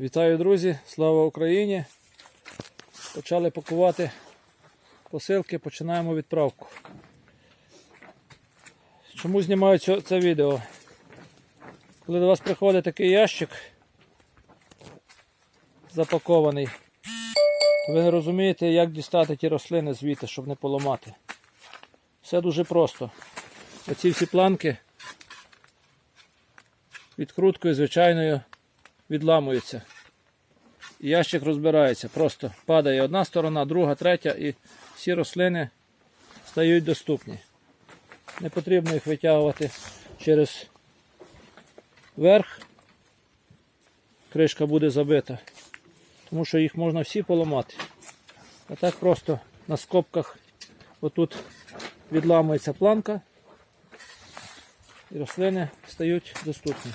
Вітаю, друзі! Слава Україні! Почали пакувати посилки, починаємо відправку. Чому знімаю це відео? Коли до вас приходить такий ящик запакований, то ви не розумієте, як дістати ті рослини звідти, щоб не поламати. Все дуже просто. Оці всі планки відкруткою звичайною відламуються. І ящик розбирається. Просто падає одна сторона, друга, третя, і всі рослини стають доступні. Не потрібно їх витягувати через верх. Кришка буде забита, тому що їх можна всі поламати. А так просто на скобках отут відламується планка і рослини стають доступні.